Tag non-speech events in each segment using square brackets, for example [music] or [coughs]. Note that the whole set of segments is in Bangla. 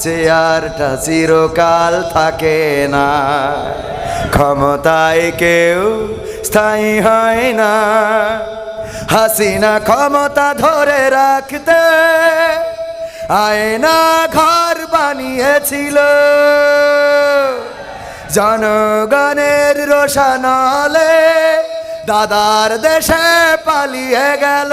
চেয়ারটা চিরকাল থাকে না। ক্ষমতায় কেউ স্থায়ী হয় না। হাসিনা ক্ষমতা ধরে রাখতে আয়না ঘর বানিয়েছিল। জনগণের রোশানলে দাদার দেশে পালিয়ে গেল।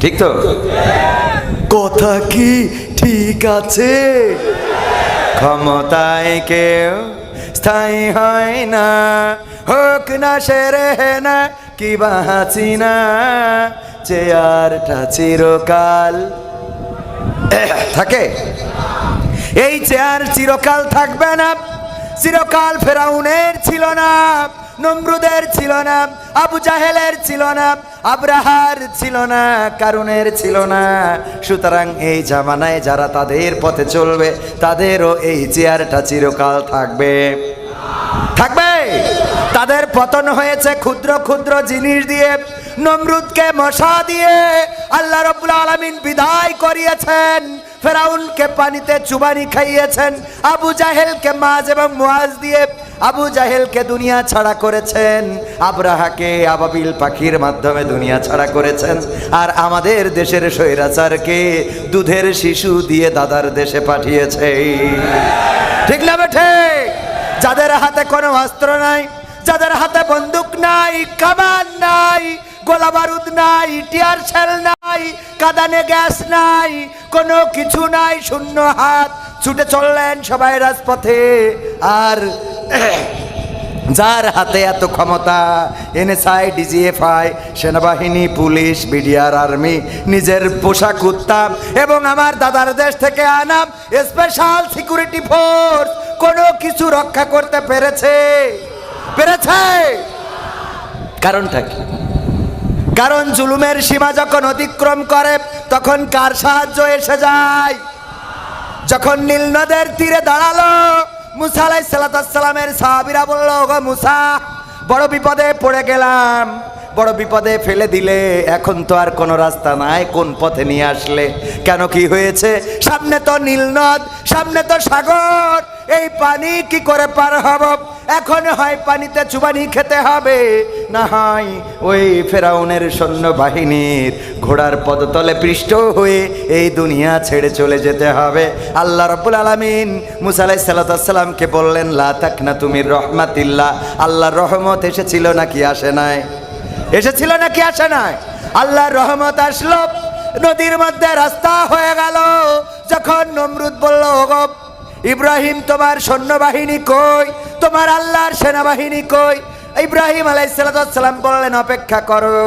ঠিক তো? কথা কি ঠিক আছে? ক্ষমতায় কেউ স্থায়ী হয় না হোক না সে রেহে না কি বাঁচি না চেয়ারটা চিরকাল। থাকে। এই চেয়ার চিরকাল থাকবে না চিরকাল ফেরাউনের ছিল না নমরুদের ছিল না আবু জাহেলের ছিল না আব্রাহার ছিল না, কারুনের ছিল না। সুতরাং এই জামানায় যারা তাদের পথে চলবে, তাদেরও এই চেয়ারটা চিরকাল থাকবে। থাকবে? তাদের পতন হয়েছে ক্ষুদ্র ক্ষুদ্র জিনিস দিয়ে, নমরুদকে মশা দিয়ে। আল্লাহ রব্বুল আলমিন বিদায় করিয়েছেন। ফেরাউনকে পানিতে চুবানি খাইয়েছেন, আবু জাহেলকে মাছ এবং মুয়াজ দিয়ে আবু জাহেলকে দুনিয়া ছাড়া করেছেন, আব্রাহাকে, আবাবিল পাখির মাধ্যমে দুনিয়া ছাড়া করেছেন। আর আমাদের দেশের স্বৈরাচারকে দুধের শিশু দিয়ে দাদার দেশে পাঠিয়েছে। ঠিক না বেঠে যাদের হাতে কোনো অস্ত্র নাই, যাদের হাতে বন্দুক নাই, কামান নাই, গোলা বারুদ নাই, টিয়ার শেল নাই, কাদানে গ্যাস নাই, কোনো কিছু নাই, শূন্য হাত, ছুটে চললেন সবাই রাজপথে। আর [coughs] যার হাতে এত ক্ষমতা, এনএসআই, ডিজিএফআই, সেনাবাহিনী, পুলিশ, বিডিআর, আর্মি, নিজের পোশাক উত্তাম এবং আমার দাদার দেশ থেকে আনাম স্পেশাল সিকিউরিটি ফোর্স কোনো কিছু রক্ষা করতে পেরেছে। পেরেছে? কারণটা কি? কারণ জুলুমের সীমা যখন অতিক্রম করে, তখন কার সাহায্য এসে যায়? যখন নীল নদের তীরে দাঁড়াল মুসা আলাই সালাতামের সাহাবিরা বলল মুসা বড় বিপদে পড়ে গেলাম। বড় বিপদে ফেলে দিলে, এখন তো আর কোনো রাস্তা নাই কোন পথে নিয়ে আসলে। কেন কি হয়েছে? সামনে তো নীল নদ, সামনে তো সাগর, এই পানি কি করে পার হব? এখন হয় পানিতে চুবানি খেতে হবে, না হয় ওই ফেরাউনের সৈন্য বাহিনীর ঘোড়ার পদতলে পৃষ্ঠ হয়ে এই দুনিয়া ছেড়ে চলে যেতে হবে। আল্লাহ রব্বুল আলমিন মুসালাই সাল্লাতামকে বললেন, লা তাক না তুমি রহমাতিল্লাহ। আল্লাহর রহমত এসেছিল নাকি আসে নাই? এসেছিল নাকি আসে নাই? আল্লাহর রহমত আসলো, নদীর মধ্যে রাস্তা হয়ে গেল। যখন নমরুদ বলল ইব্রাহিম, তোমার সৈন্যবাহিনী কই? তোমার আল্লাহর সেনাবাহিনী কই? ইব্রাহিম আলাইসালাম বললেন, অপেক্ষা করো।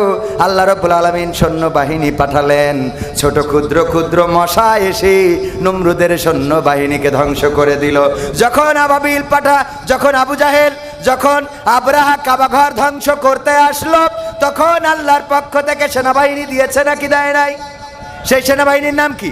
আল্লাহ রব্বুল আলমিন সৈন্যবাহিনী পাঠালেন। ছোট ক্ষুদ্র ক্ষুদ্র মশা এসে নমরুদের সৈন্যবাহিনীকে ধ্বংস করে দিল। যখন আবাবিল পাঠা, যখন আবু জাহেল, যখন আবরাহা কাবাঘর ধ্বংস করতে আসলো, তখন আল্লাহর পক্ষ থেকে সেনাবাহিনী দিয়েছে নাকি দেয় নাই? সেই সেনাবাহিনীর নাম কি?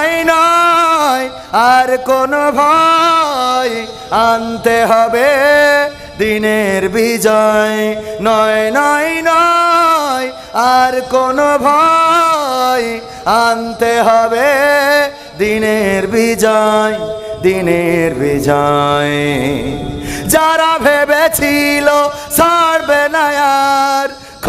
আর কোনো ভয় আনতে হবে দিনের বিজয়। নয় নয় নয়, আর কোনো ভয় আনতে হবে দিনের বিজয় দিনের বিজয়। যারা ভেবেছিল ছাড়বে না আর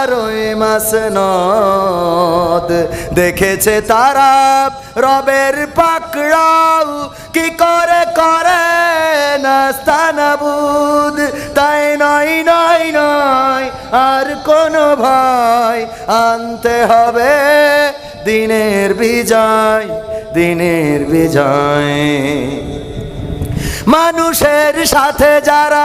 ক্ষমতার ওই মাসনদ। দেখেছে তারা রবের পাকড়াও। কি করে করে নাস্তানাবুদ তাই নয় নয় নয়, আর কোনো ভয়। আনতে হবে দিনের বিজয় দিনের বিজয়। মানুষের সাথে যারা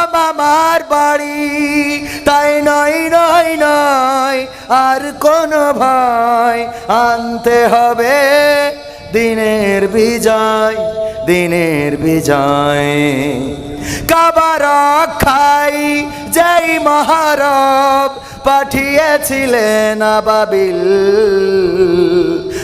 মামার বাড়ি। তাই নয় নয় নয়, আর কোনো ভয়। আনতে হবে দিনের বিজয় দিনের বিজয়। কাবার খাই যেই মহারব পাঠিয়েছিলেন আবাবিল।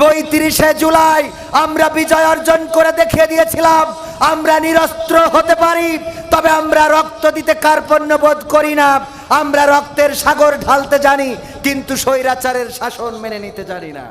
পঁয়ত্রিশে জুলাই আমরা বিজয় অর্জন করে দেখিয়ে দিয়েছিলাম, আমরা নিরস্ত্র হতে পারি, তবে আমরা রক্ত দিতে কার্পণ্য বোধ করি না, আমরা রক্তের সাগর ঢালতে জানি, কিন্তু স্বৈরাচারের শাসন মেনে নিতে জানি না।